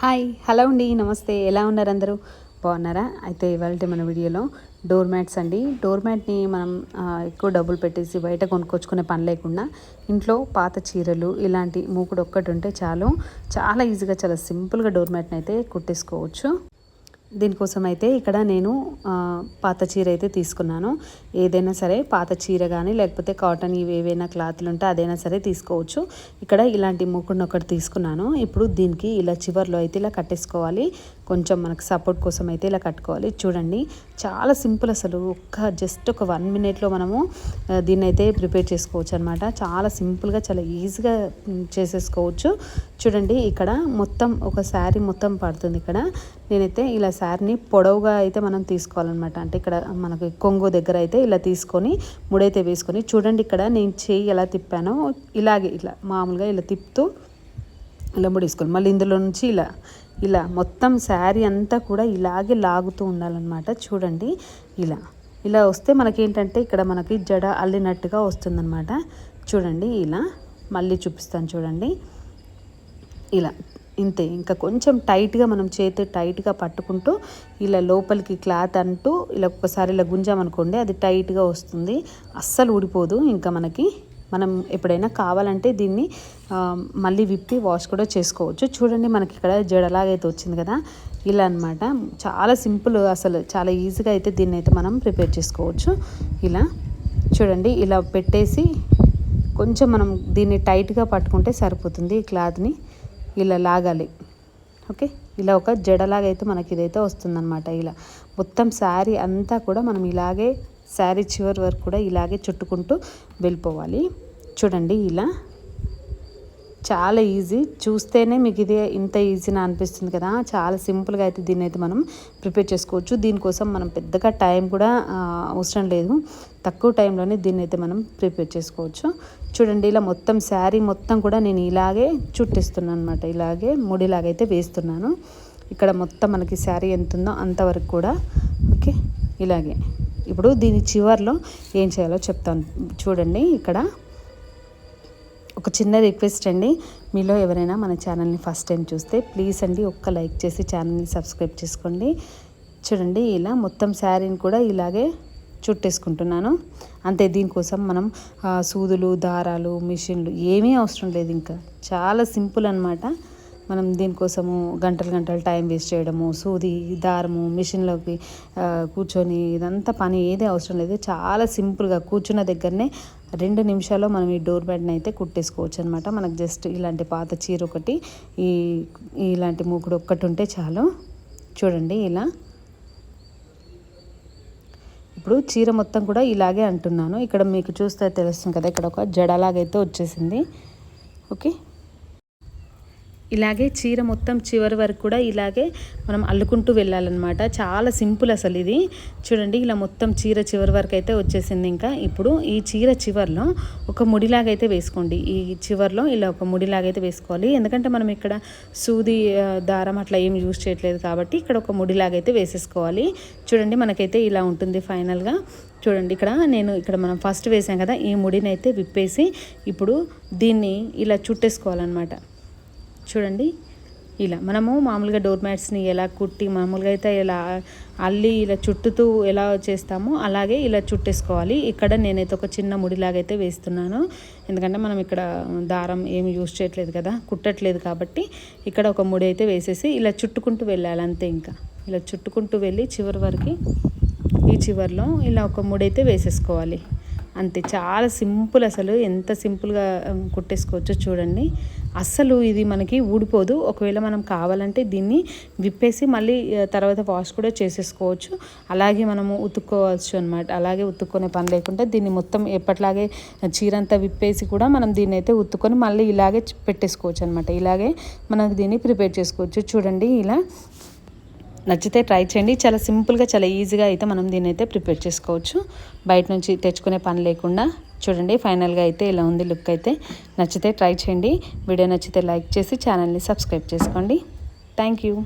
Hi hello అండి నమస్తే. ఎలా ఉన్నారు అందరూ? బాగున్నారా? అయితే ఇవాళ మన వీడియోలో డోర్ మ్యాట్స్ అండి. డోర్ మ్యాట్ని మనం ఎక్కువ డబ్బులు పెట్టేసి బయట కొనుక్కొచ్చుకునే పని లేకుండా ఇంట్లో పాత చీరలు ఇలాంటి మూకుడు ఒక్కటి ఉంటే చాలు. చాలా ఈజీగా చాలా సింపుల్గా డోర్ మ్యాట్ని అయితే కుట్టేసుకోవచ్చు. దీనికోసం అయితే ఇక్కడ నేను పాత చీర అయితే తీసుకున్నాను. ఏదైనా సరే పాత చీర కానీ లేకపోతే కాటన్ ఇవి ఏవైనా క్లాత్లు ఉంటే అదైనా సరే తీసుకోవచ్చు. ఇక్కడ ఇలాంటి మూకుడిని ఒకటి తీసుకున్నాను. ఇప్పుడు దీనికి ఇలా చివర్లో అయితే ఇలా కట్టేసుకోవాలి. కొంచెం మనకు సపోర్ట్ కోసం అయితే ఇలా కట్టుకోవాలి. చూడండి చాలా సింపుల్ అసలు. ఒక్క జస్ట్ ఒక వన్ మినిట్లో మనము దీన్ని అయితే ప్రిపేర్ చేసుకోవచ్చు అనమాట చాలా సింపుల్గా చాలా ఈజీగా చేసేసుకోవచ్చు. చూడండి ఇక్కడ మొత్తం ఒక శారీ మొత్తం పడుతుంది ఇక్కడ. నేనైతే ఇలా శారీని పొడవుగా అయితే మనం తీసుకోవాలన్నమాట. అంటే ఇక్కడ మనకి కొంగు దగ్గర అయితే ఇలా తీసుకొని ముడైతే వేసుకొని చూడండి ఇక్కడ నేను చేయి ఎలా తిప్పానో ఇలాగే ఇలా మామూలుగా ఇలా తిప్పుతూ ఇలా ముడేసుకోవాలి. మళ్ళీ ఇందులో నుంచి ఇలా ఇలా మొత్తం శారీ అంతా కూడా ఇలాగే లాగుతూ ఉండాలన్నమాట. చూడండి ఇలా. ఇలా వస్తే మనకేంటంటే ఇక్కడ మనకి జడ అల్లినట్టుగా వస్తుందన్నమాట. చూడండి ఇలా. మళ్ళీ చూపిస్తాను చూడండి. ఇలా. ఇంతే. ఇంకా కొంచెం టైట్గా మనం చేతి టైట్గా పట్టుకుంటూ ఇలా లోపలికి క్లాత్ అంటూ ఇలా ఒక్కసారి ఇలా గుంజామనుకోండి అది టైట్గా వస్తుంది. అస్సలు ఊడిపోదు. ఇంకా మనకి మనం ఎప్పుడైనా కావాలంటే దీన్ని మళ్ళీ విప్పి వాష్ కూడా చేసుకోవచ్చు. చూడండి మనకి ఇక్కడ జడలాగైతే వచ్చింది కదా. ఇలా అన్నమాట. చాలా సింపుల్ అసలు. చాలా ఈజీగా అయితే దీన్ని అయితే మనం ప్రిపేర్ చేసుకోవచ్చు. ఇలా చూడండి ఇలా పెట్టేసి కొంచెం మనం దీన్ని టైట్గా పట్టుకుంటే సరిపోతుంది ఈ క్లాత్ని. ఇలా లాగాలి. ఓకే? ఇలా ఒక జడలాగా అయితే మనకి ఇదైతే వస్తుందన్నమాట. ఇలా మొత్తం శారీ అంతా కూడా మనం ఇలాగే శారీ చివరి వరకు కూడా ఇలాగే చుట్టుకుంటూ వెళ్ళిపోవాలి. చూడండి ఇలా. చాలా ఈజీ. చూస్తేనే మీకు ఇది ఇంత ఈజీనా అనిపిస్తుంది కదా. చాలా సింపుల్గా అయితే దీన్ని అయితే మనం ప్రిపేర్ చేసుకోవచ్చు. దీనికోసం మనం పెద్దగా టైం కూడా అవసరం లేదు. తక్కువ టైంలోనే దీన్ని అయితే మనం ప్రిపేర్ చేసుకోవచ్చు. చూడండి ఇలా మొత్తం శారీ మొత్తం కూడా నేను ఇలాగే చుట్టిస్తున్నాను అనమాట ఇలాగే ముడిలాగైతే వేస్తున్నాను. ఇక్కడ మొత్తం మనకి శారీ ఎంత ఉందో అంతవరకు కూడా. ఓకే? ఇలాగే. ఇప్పుడు దీని చివర్లో ఏం చేయాలో చెప్తాను. చూడండి ఇక్కడ ఒక చిన్న రిక్వెస్ట్ అండి. మీలో ఎవరైనా మన ఛానల్ని ఫస్ట్ టైం చూస్తే ప్లీజ్ అండి ఒక్క లైక్ చేసి ఛానల్ని సబ్స్క్రైబ్ చేసుకోండి. చూడండి ఇలా మొత్తం శారీని కూడా ఇలాగే చుట్టేసుకుంటున్నాను. అంతే దీనికోసం మనం సూదులు దారాలు మిషన్లు ఏమీ అవసరం లేదు ఇంకా. చాలా సింపుల్ అన్నమాట. మనం దీనికోసము గంటలు గంటలు టైం వేస్ట్ చేయడము సూది దారము మిషన్లోకి కూర్చొని ఇదంతా పని ఏది అవసరం లేదు. చాలా సింపుల్గా కూర్చున్న దగ్గరనే రెండు నిమిషాల్లో మనం ఈ డోర్ మ్యాట్ని అయితే కుట్టేసుకోవచ్చు అనమాట మనకు జస్ట్ ఇలాంటి పాత చీర ఒకటి ఈ ఇలాంటి మూకుడు ఒక్కటి ఉంటే చాలు. చూడండి ఇలా. ఇప్పుడు చీర మొత్తం కూడా ఇలాగే అంటున్నాను. ఇక్కడ మీకు చూస్తే తెలుస్తుంది కదా ఇక్కడ ఒక జడలాగైతే వచ్చేసింది. ఓకే? ఇలాగే చీర మొత్తం చివరి వరకు కూడా ఇలాగే మనం అల్లుకుంటూ వెళ్ళాలన్నమాట. చాలా సింపుల్ అసలు ఇది. చూడండి ఇలా మొత్తం చీర చివరి వరకు అయితే వచ్చేసింది ఇంకా. ఇప్పుడు ఈ చీర చివర్లో ఒక ముడిలాగైతే వేసుకోండి. ఈ చివర్లో ఇలా ఒక ముడిలాగైతే వేసుకోవాలి. ఎందుకంటే మనం ఇక్కడ సూది దారం అట్లా ఏం యూజ్ చేయట్లేదు కాబట్టి ఇక్కడ ఒక ముడిలాగైతే వేసేసుకోవాలి. చూడండి మనకైతే ఇలా ఉంటుంది ఫైనల్గా. చూడండి ఇక్కడ నేను ఇక్కడ మనం ఫస్ట్ వేసాం కదా ఈ ముడిని అయితే విప్పేసి ఇప్పుడు దీన్ని ఇలా చుట్టేసుకోవాలన్నమాట. చూడండి. ఇలా మనము మామూలుగా డోర్ మ్యాట్స్ని ఎలా కుట్టి మామూలుగా అయితే ఇలా అల్లి ఇలా చుట్టుతూ ఎలా చేస్తామో అలాగే ఇలా చుట్టేసుకోవాలి. ఇక్కడ నేనైతే ఒక చిన్న ముడిలాగైతే వేస్తున్నాను. ఎందుకంటే మనం ఇక్కడ దారం ఏమి యూజ్ చేయట్లేదు కదా కుట్టట్లేదు కాబట్టి ఇక్కడ ఒక ముడి అయితే వేసేసి ఇలా చుట్టుకుంటూ వెళ్ళాలి అంతే ఇంకా. ఇలా చుట్టుకుంటూ వెళ్ళి చివరి వరకు ఈ చివర్లో ఇలా ఒక ముడైతే వేసేసుకోవాలి. అంతే. చాలా సింపుల్ అసలు. ఎంత సింపుల్గా కుట్టేసుకోవచ్చో చూడండి. అస్సలు ఇది మనకి ఊడిపోదు. ఒకవేళ మనం కావాలంటే దీన్ని విప్పేసి మళ్ళీ తర్వాత వాష్ కూడా చేసేసుకోవచ్చు. అలాగే మనము ఉతుక్కోవచ్చు అనమాట అలాగే ఉతుక్కునే పని లేకుండా దీన్ని మొత్తం ఎప్పట్లాగే చీరంతా విప్పేసి కూడా మనం దీన్ని అయితే ఉత్తుకొని మళ్ళీ ఇలాగే పెట్టేసుకోవచ్చు అనమాట ఇలాగే మనం దీన్ని ప్రిపేర్ చేసుకోవచ్చు. చూడండి ఇలా. నచ్చితే ట్రై చేయండి. చాలా సింపుల్గా చాలా ఈజీగా అయితే మనం దీన్ని అయితే ప్రిపేర్ చేసుకోవచ్చు. బయట నుంచి తెచ్చుకునే పని లేకుండా. చూడండి ఫైనల్గా అయితే ఇలా ఉంది లుక్ అయితే. నచ్చితే ట్రై చేయండి. వీడియో నచ్చితే లైక్ చేసి ఛానల్ని సబ్స్క్రైబ్ చేసుకోండి. Thank you.